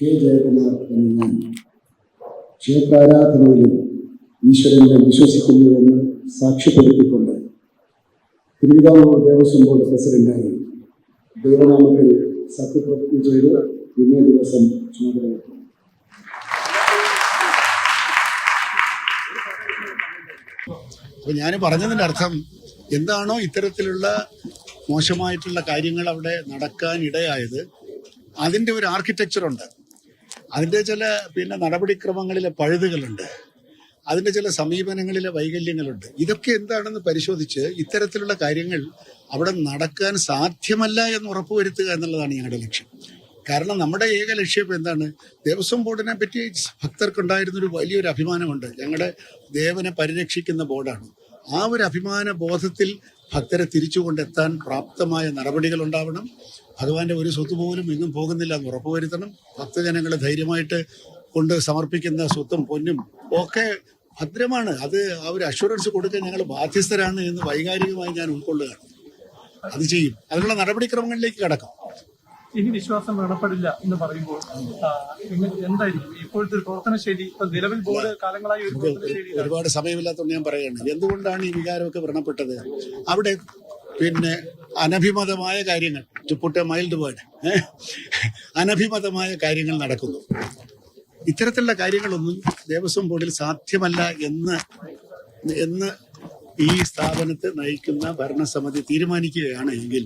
K Jayakumar ಶಿವಕಾರಾಧನೆಯಲ್ಲಿ ಈಶ್ವರನ ವಿಶ್ವಸಿಕೊಳ್ಳುವುದನ್ನು ಸಾಕ್ಷಿ ಪಡೆದುಕೊಂಡ ತಿರುವಿದಾಂಗೂರು Devaswom board ಹೆಸರಿನಾಗಿ ದೇವನಾಮದಲ್ಲಿ ಸತ್ಯಪ್ರಪೂಜೆಯಲ್ಲಿ ವಿನಯ ದಿವಸ ಚುನಾವಣೆ അപ്പൊ ഞാൻ പറഞ്ഞതിന്റെ അർത്ഥം എന്താണോ ഇത്തരത്തിലുള്ള മോശമായിട്ടുള്ള കാര്യങ്ങൾ അവിടെ നടക്കാൻ ഇടയായത്. അതിന്റെ ഒരു ആർക്കിടെക്ചർ ഉണ്ട്. അതിന്റെ ചില പിന്നെ നടപടിക്രമങ്ങളിലെ പഴുതുകളുണ്ട്. അതിന്റെ ചില സമീപനങ്ങളിലെ വൈകല്യങ്ങളുണ്ട്. ഇതൊക്കെ എന്താണെന്ന് പരിശോധിച്ച് ഇത്തരത്തിലുള്ള കാര്യങ്ങൾ അവിടെ നടക്കാൻ സാധ്യമല്ല എന്ന് ഉറപ്പുവരുത്തുക എന്നുള്ളതാണ് ഞങ്ങളുടെ ലക്ഷ്യം. കാരണം നമ്മുടെ ഏക ലക്ഷ്യം എന്താണ്? ദേവസ്വം ബോർഡിനെ പറ്റി ഭക്തർക്കുണ്ടായിരുന്ന ഒരു വലിയൊരു അഭിമാനമുണ്ട്. ഞങ്ങളുടെ ദേവനെ പരിരക്ഷിക്കുന്ന ബോർഡാണ്. ആ ഒരു അഭിമാന ബോധത്തിൽ ഭക്തരെ തിരിച്ചു കൊണ്ടെത്താൻ പ്രാപ്തമായ നടപടികൾ ഉണ്ടാവണം ഭഗവാന്റെ ഒരു സ്വത്ത് പോലും ഇന്നും പോകുന്നില്ല എന്ന് ഉറപ്പുവരുത്തണം. ഭക്തജനങ്ങളെ ധൈര്യമായിട്ട് കൊണ്ട് സമർപ്പിക്കുന്ന സ്വത്തും പൊന്നും ഒക്കെ ഭദ്രമാണ്. അത് ആ ഒരു അഷുറൻസ് കൊടുക്കാൻ ഞങ്ങൾ ബാധ്യസ്ഥരാണ് എന്ന് വൈകാരികമായി ഞാൻ ഉൾക്കൊള്ളുകയാണ്. അത് ചെയ്യും. അതിനുള്ള നടപടിക്രമങ്ങളിലേക്ക് കടക്കാം. ഇനി വിശ്വാസം വേണപ്പെടില്ല എന്ന് പറയുമ്പോൾ എന്തായിരിക്കും? ഇപ്പോഴത്തെ പ്രവർത്തന ശൈലി ഇപ്പൊ നിലവിൽ ബോർഡ് കാലങ്ങളായി ഒരു പ്രവർത്തന ശൈലി ഒരുപാട് സമയമില്ലാത്തതുകൊണ്ട് ഞാൻ പറയുകയാണ്. എന്തുകൊണ്ടാണ് ഈ വികാരമൊക്കെ വ്രണപ്പെട്ടത്? അവിടെ പിന്നെ അനഭിമതമായ കാര്യങ്ങൾ ചുപ്പുട്ട മൈൽഡ് വേർഡ് അനഭിമതമായ കാര്യങ്ങൾ നടക്കുന്നു. ഇത്തരത്തിലുള്ള കാര്യങ്ങളൊന്നും ദേവസ്വം ബോർഡിൽ സാധ്യമല്ല എന്ന് എന്ന് ഈ സ്ഥാപനത്തെ നയിക്കുന്ന ഭരണസമിതി തീരുമാനിക്കുകയാണ് എങ്കിൽ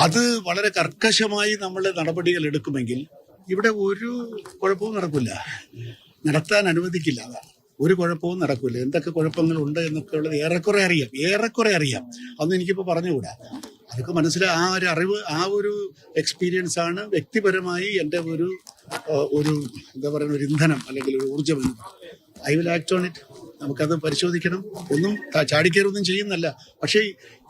അത് വളരെ കർക്കശമായി നമ്മൾ നടപടികൾ എടുക്കുമെങ്കിൽ ഇവിടെ ഒരു കുഴപ്പവും നടക്കില്ല നടത്താൻ അനുവദിക്കില്ല. അതാണ് ഒരു കുഴപ്പവും നടക്കില്ല എന്തൊക്കെ കുഴപ്പങ്ങൾ ഉണ്ട് എന്നൊക്കെ ഉള്ളത് ഏറെക്കുറെ അറിയാം. ഏറെക്കുറെ അറിയാം. അതൊന്നും എനിക്കിപ്പോൾ പറഞ്ഞുകൂടാ. അതൊക്കെ മനസ്സിലാ. ആ ഒരു അറിവ് ആ ഒരു എക്സ്പീരിയൻസ് ആണ് വ്യക്തിപരമായി എന്റെ ഒരു ഒരു എന്താ പറയുക ഒരു ഇന്ധനം അല്ലെങ്കിൽ ഒരു ഊർജം I will act on it നമുക്കത് പരിശോധിക്കണം. ഒന്നും ചാടിക്കയറൊന്നും ചെയ്യുന്നല്ല പക്ഷേ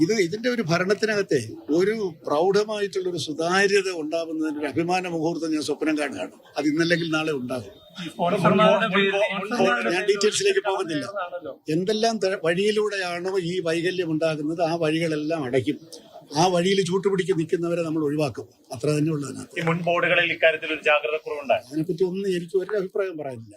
ഇത് ഇതിന്റെ ഒരു ഭരണത്തിനകത്തെ ഒരു പ്രൗഢമായിട്ടുള്ളൊരു സുതാര്യത ഉണ്ടാവുന്നതിന് ഒരു അഭിമാന മുഹൂർത്തം ഞാൻ സ്വപ്നം കാണുകയാണ്. അത് ഇന്നല്ലെങ്കിൽ നാളെ ഉണ്ടാകും. ഞാൻ ഡീറ്റെയിൽസിലേക്ക് പോകുന്നില്ല. എന്തെല്ലാം വഴിയിലൂടെയാണോ ഈ വൈകല്യം ഉണ്ടാകുന്നത് ആ വഴികളെല്ലാം അടയ്ക്കും. ആ വഴിയിൽ ചൂട്ടുപിടിക്ക് നിൽക്കുന്നവരെ നമ്മൾ ഒഴിവാക്കും. അത്ര തന്നെ ഉള്ളതിനകത്ത് മുൻ ബോർഡുകളിൽ ഇക്കാര്യത്തിൽ ഒരു ജാഗ്രത കുറവുണ്ടായി. അതിനെപ്പറ്റി ഒന്നും എനിക്ക് ഒരു അഭിപ്രായം പറയാനില്ല.